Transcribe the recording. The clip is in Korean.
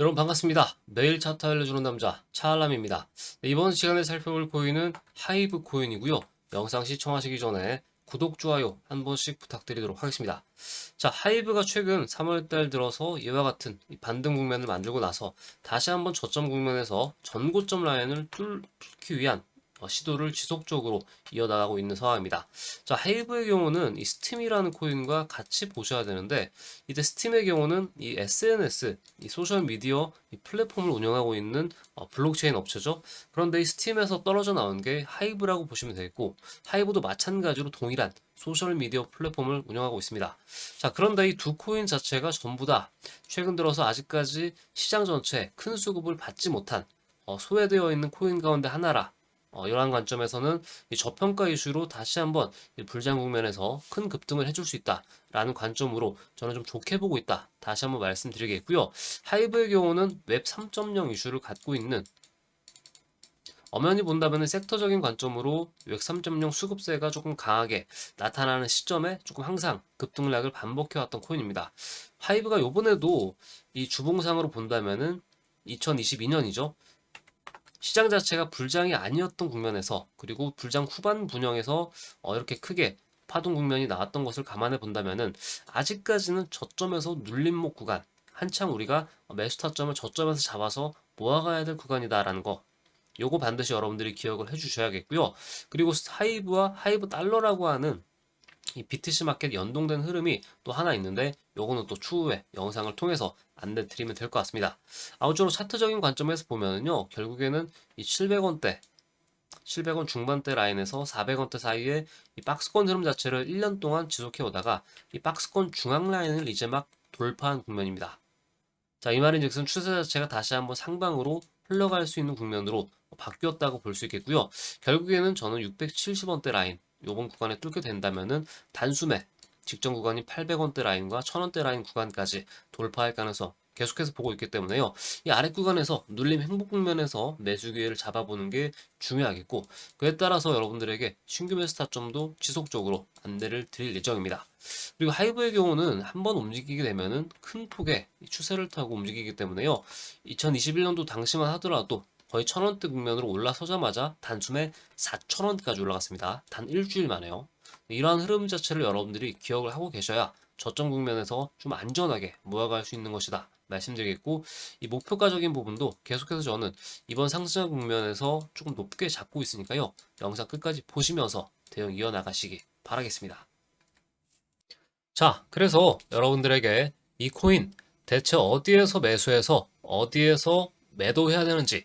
여러분 반갑습니다. 매일 차트 알려주는 남자 차알람입니다. 네, 이번 시간에 살펴볼 코인은 하이브 코인이고요. 영상 시청하시기 전에 구독, 좋아요 한 번씩 부탁드리도록 하겠습니다. 자, 하이브가 최근 3월달 들어서 이와 같은 이 반등 국면을 만들고 나서 다시 한번 저점 국면에서 전고점 라인을 뚫기 위한 어, 시도를 지속적으로 이어나가고 있는 상황입니다. 자, 하이브의 경우는 이 스팀이라는 코인과 같이 보셔야 되는데, 이때 스팀의 경우는 이 SNS, 이 소셜 미디어 이 플랫폼을 운영하고 있는 어, 블록체인 업체죠. 그런데 이 스팀에서 떨어져 나온 게 하이브라고 보시면 되겠고, 하이브도 마찬가지로 동일한 소셜 미디어 플랫폼을 운영하고 있습니다. 자, 그런데 이 두 코인 자체가 전부 다 최근 들어서 아직까지 시장 전체에 큰 수급을 받지 못한 어, 소외되어 있는 코인 가운데 하나라 어, 이러한 관점에서는 이 저평가 이슈로 다시 한번 이 불장 국면에서 큰 급등을 해줄 수 있다라는 관점으로 저는 좀 좋게 보고 있다. 다시 한번 말씀드리겠고요. 하이브의 경우는 웹 3.0 이슈를 갖고 있는 엄연히 본다면 섹터적인 관점으로 웹 3.0 수급세가 조금 강하게 나타나는 시점에 조금 항상 급등락을 반복해왔던 코인입니다. 하이브가 요번에도 이 주봉상으로 본다면은 2022년이죠. 시장 자체가 불장이 아니었던 국면에서 그리고 불장 후반 분영에서 어, 이렇게 크게 파동 국면이 나왔던 것을 감안해 본다면은 아직까지는 저점에서 눌림목 구간 한창 우리가 매수 타점을 저점에서 잡아서 모아가야 될 구간이다라는 거 요거 반드시 여러분들이 기억을 해 주셔야겠고요. 그리고 하이브와 하이브 달러라고 하는 이 BTC 마켓 연동된 흐름이 또 하나 있는데 요거는 또 추후에 영상을 통해서 안내 드리면 될 것 같습니다. 아무쪼록 차트적인 관점에서 보면은요, 결국에는 이 700원대, 700원 중반대 라인에서 400원대 사이에 이 박스권 흐름 자체를 1년 동안 지속해 오다가 이 박스권 중앙 라인을 이제 막 돌파한 국면입니다. 자, 이 말인 즉슨 추세 자체가 다시 한번 상방으로 흘러갈 수 있는 국면으로 바뀌었다고 볼 수 있겠고요. 결국에는 저는 670원대 라인, 요번 구간에 뚫게 된다면은 단숨에 직전 구간이 800원대 라인과 1000원대 라인 구간까지 돌파할 가능성 계속해서 보고 있기 때문에요. 이 아래 구간에서 눌림 행복 국면에서 매수 기회를 잡아보는 게 중요하겠고 그에 따라서 여러분들에게 신규 매수 타점도 지속적으로 안내를 드릴 예정입니다. 그리고 하이브의 경우는 한번 움직이게 되면은 큰 폭의 추세를 타고 움직이기 때문에요. 2021년도 당시만 하더라도 거의 천원대 국면으로 올라서자마자 단숨에 4천원까지 올라갔습니다. 단 일주일 만에요. 이러한 흐름 자체를 여러분들이 기억을 하고 계셔야 저점 국면에서 좀 안전하게 모아갈 수 있는 것이다 말씀드리겠고 이 목표가적인 부분도 계속해서 저는 이번 상승 국면에서 조금 높게 잡고 있으니까요 영상 끝까지 보시면서 대응 이어나가시기 바라겠습니다 자 그래서 여러분들에게 이 코인 대체 어디에서 매수해서 어디에서 매도해야 되는지